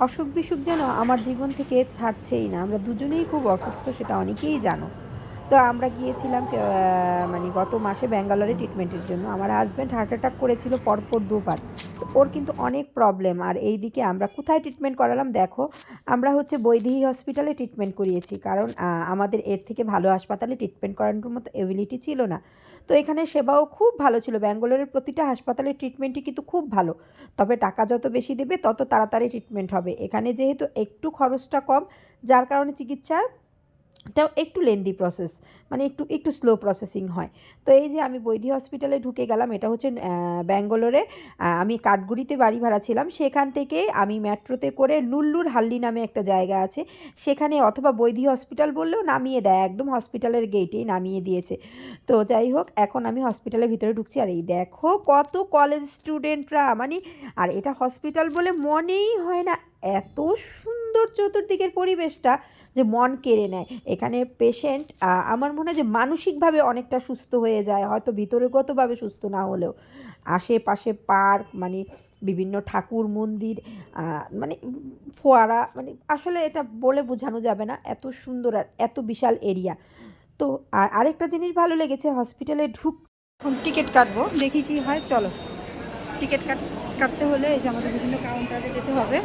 অসুখ বিসুখ যেন আমার জীবন থেকে ছাড়ছেই না। আমরা দুজনেই খুব অসুস্থ, সেটা অনেকেই জানো। তো আমরা গিয়েছিলাম মানে গত মাসে ব্যাঙ্গালোরে ট্রিটমেন্টের জন্য। আমার হাজব্যান্ড হার্ট অ্যাটাক করেছিল, পরপর দুবার। তো ওর কিন্তু অনেক প্রবলেম আর এই দিকে আমরা কোথায় ট্রিটমেন্ট করালাম? দেখো, আমরা হচ্ছে বৈদেহী হসপিটালে ট্রিটমেন্ট করিয়েছি। কারণ আমাদের এর থেকে ভালো হাসপাতালে ট্রিটমেন্ট করানোর মতো এবিলিটি ছিল না। তো এখানে সেবাও খুব ভালো ছিল। ব্যাঙ্গালোরের প্রতিটা হাসপাতালের ট্রিটমেন্টই কিন্তু খুব ভালো। তবে টাকা যত বেশি দেবে, তত তাড়াতাড়ি ট্রিটমেন্ট হবে। এখানে যেহেতু একটু খরচটা কম, যার কারণে চিকিৎসার টাও একটু লেন্দি প্রসেস মানে একটু একটু স্লো প্রসেসিং হয়। তো এই যে আমি বৈধি হসপিটালে ঢুকে গেলাম, এটা হচ্ছে ব্যাঙ্গালোরে আমি কাঠগুড়িতে বাড়ি ভাড়া ছিলাম, সেখান থেকে আমি মেট্রোতে করে লুল্লুর হাল্লি নামে একটা জায়গা আছে, সেখানে অথবা বৈধি হসপিটাল বললেও নামিয়ে দেয়, একদম হসপিটালের গেটেই নামিয়ে দিয়েছে। তো যাই হোক, এখন আমি হসপিটালের ভিতরে ঢুকছি, আর এই দেখো কত কলেজ স্টুডেন্টরা মানে আর এটা হসপিটাল বলে মনেই হয় না, এত সুন্দর চতুর্দিকের পরিবেশটা যে মন কেড়ে নেয়। এখানে পেশেন্ট আমার মনে হয় যে মানসিকভাবে অনেকটা সুস্থ হয়ে যায়, হয়তো ভিতরেগতভাবে সুস্থ না হলেও। আশেপাশে পার্ক মানে বিভিন্ন ঠাকুর মন্দির মানে ফোয়ারা মানে আসলে এটা বলে বোঝানো যাবে না, এত সুন্দর আর এত বিশাল এরিয়া তো আর আরেকটা জিনিস ভালো লেগেছে হসপিটালে ঢুক টিকিট কাটবো, দেখি কি হয়, চলো। টিকিট কাট কাটতে হলে এই যে আমাদের বিভিন্ন কাউন্টারে যেতে হবে।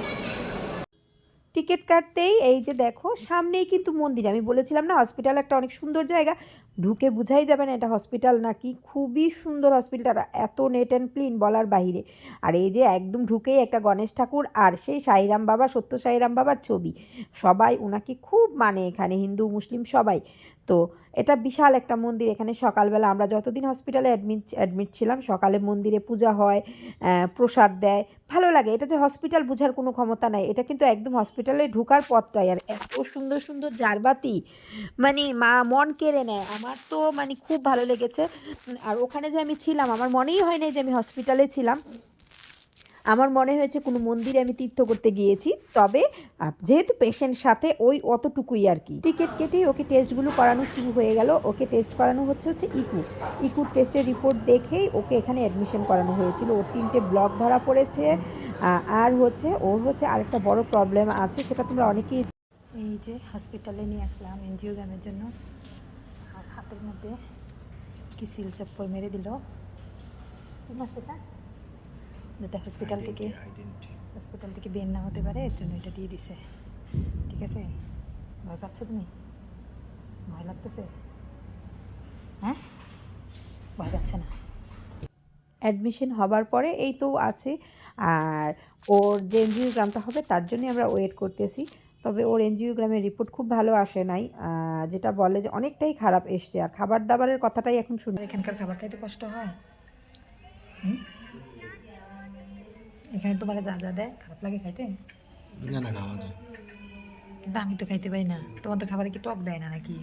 টিকিট কাটতেই এই যে দেখো, সামনেই কিন্তু মন্দির। আমি বলেছিলাম না হসপিটাল একটা অনেক সুন্দর জায়গা। ঢুকে বুঝাই যাবে না এটা হসপিটাল নাকি? খুবই সুন্দর হসপিটাল এত নেট অ্যান্ড ক্লিন বলার বাইরে আর এই যে একদম ঢুকেই একটা গণেশ ঠাকুর আর সেই সাইরাম বাবা সত্য সাইরাম বাবার ছবি। সবাই ওনাকে খুব মানে এখানে, হিন্দু, মুসলিম সবাই। তো এটা বিশাল একটা মন্দির এখানে সকালবেলা। আমরা যতদিন হসপিটালে অ্যাডমিট অ্যাডমিট ছিলাম, সকালে মন্দিরে পূজা হয় প্রসাদ দেয়। ভালো লাগে। এটা যে হসপিটাল বোঝার কোনো ক্ষমতা নাই। এটা কিন্তু একদম হসপিটালে ঢোকার পথটাই। আর এত সুন্দর সুন্দর জারবাতি মানে মা মন কেড়ে নেয়। আমার তো মানে খুব ভালো লেগেছে। আর ওখানে যে আমি ছিলাম, আমার মনেই হয় নাই যে আমি হসপিটালে ছিলাম। আমার মনে হয়েছে কোনো মন্দিরে আমি তীর্থ করতে গিয়েছি। তবে যেহেতু পেশেন্ট সাথে ওই অতটুকুই আর কি। টিকিট কেটে ওকে টেস্টগুলো করানো শুরু হয়ে গেল। ওকে টেস্ট করানো হচ্ছে হচ্ছে ইকু। ইকুর টেস্টের রিপোর্ট দেখেই ওকে এখানে অ্যাডমিশন করানো হয়েছিল। ওর তিনটে ব্লক ধরা পড়েছে। আর হচ্ছে, ওর হচ্ছে আরেকটা বড় প্রবলেম আছে, সেটা তোমরা অনেকেই এই যে হসপিটালে নিয়ে আসলাম এনজিওগ্রামের জন্য। আর হাতের মধ্যে কি সিল চপ্পল মেরে দিল। সেটা যাতে হসপিটাল থেকে হসপিটাল থেকে বের না হতে পারে এর জন্য এটা দিয়ে দিছে। ঠিক আছে? ভয় পাচ্ছ তুমি? ভয় লাগতেছে? হ্যাঁ? ভয় পাচ্ছে না। অ্যাডমিশন হবার পরে এই তো আছে। আর ওর যে এনজিওগ্রামটা হবে তার জন্যই আমরা ওয়েট করতেছি। তবে ওর এনজিওগ্রামের রিপোর্ট খুব ভালো আসে নাই যেটা বলে যে অনেকটাই খারাপ এসছে। আর খাবার দাবারের কথাটাই এখন শুনি। এখানকার খাবার খাইতে কষ্ট হয়? হুম? এখানে তোমার যা যা দেয় খারাপ লাগে খাইতে? না না খাওয়া যায়। কিন্তু আমি তো খাইতে পারি না। তোমার তো খাবারে কি টক দেয় না নাকি?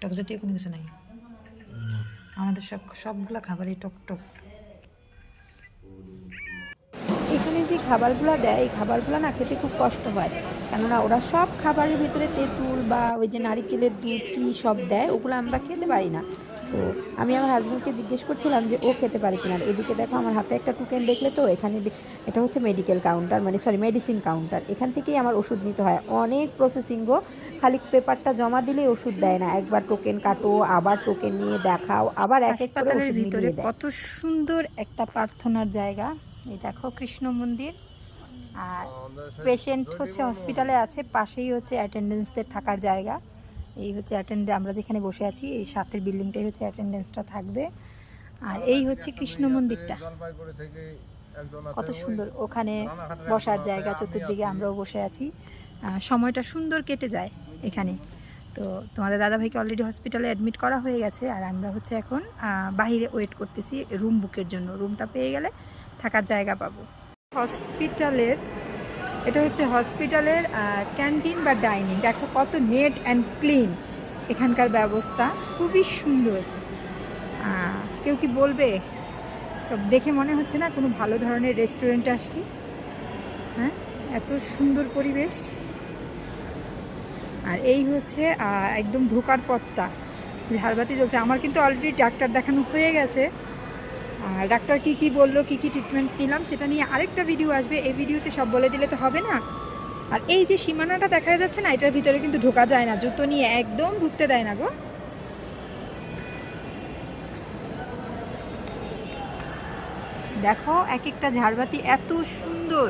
টক জাতীয় কোনো কিছু নাই? আমাদের সব সবগুলো খাবারই টক টক। খাবারগুলো দেয় এই খাবারগুলো না খেতে খুব কষ্ট হয়। কেননা ওরা সব খাবারের ভিতরে তেঁতুল বা ওই যে নারিকেলের দুধ কী সব দেয় ওগুলো আমরা খেতে পারি না। তো আমি আমার হাজব্যান্ডকে জিজ্ঞেস করছিলাম যে ও খেতে পারে কিনা? এদিকে দেখো আমার হাতে একটা টুকেন দেখলে তো এখানে এটা হচ্ছে মেডিকেল কাউন্টার মানে সরি মেডিসিন কাউন্টার এখান থেকেই আমার ওষুধ নিতে হয়। অনেক প্রসেসিং গো। খালি পেপারটা জমা দিলেই ওষুধ দেয় না। একবার টোকেন কাটো আবার টোকেন নিয়ে দেখাও আবার এক এক করে ভিতরে কত সুন্দর একটা প্রার্থনার জায়গা। এই দেখো কৃষ্ণ মন্দির। আর পেশেন্ট হচ্ছে হসপিটালে আছে পাশেই হচ্ছে অ্যাটেন্ডেন্সদের থাকার জায়গা। এই হচ্ছে অ্যাটেন্ড আমরা যেখানে বসে আছি এই সাথের বিল্ডিংটাই হচ্ছে অ্যাটেন্ডেন্সটা থাকবে। আর এই হচ্ছে কৃষ্ণ মন্দিরটা। কত সুন্দর ওখানে বসার জায়গা চতুর্দিকে আমরাও বসে আছি। সময়টা সুন্দর কেটে যায় এখানে। তো তোমাদের দাদাভাইকে অলরেডি হসপিটালে অ্যাডমিট করা হয়ে গেছে আর আমরা হচ্ছে এখন বাইরে ওয়েট করতেছি রুম বুকের জন্য। রুমটা পেয়ে গেলে থাকার জায়গা পাবো। হসপিটালের, এটা হচ্ছে হসপিটালের ক্যান্টিন বা ডাইনিং। দেখো কত নেট অ্যান্ড ক্লিন এখানকার ব্যবস্থা। খুবই সুন্দর। কেউ কি বলবে? দেখে মনে হচ্ছে না কোনো ভালো ধরনের রেস্টুরেন্ট আসছি? হ্যাঁ এত সুন্দর পরিবেশ। আর এই হচ্ছে একদম ঢোকার পথটা। ঝাড়বাতি চলছে আমার কিন্তু অলরেডি ডাক্তার দেখানো হয়ে গেছে। আর ডাক্তার কি কি বলল, কি কি ট্রিটমেন্ট নিলাম, সেটা নিয়ে আরেকটা ভিডিও আসবে। এই ভিডিওতে সব বলে দিলে তো হবে না। আর এই যে সীমানাটা দেখা যাচ্ছে না, এটার ভিতরে কিন্তু ঢোকা যায় না, জুতো নিয়ে একদম ঢুকতে দেয় না গো। দেখো এক একটা ঝাড়বাতি এত সুন্দর।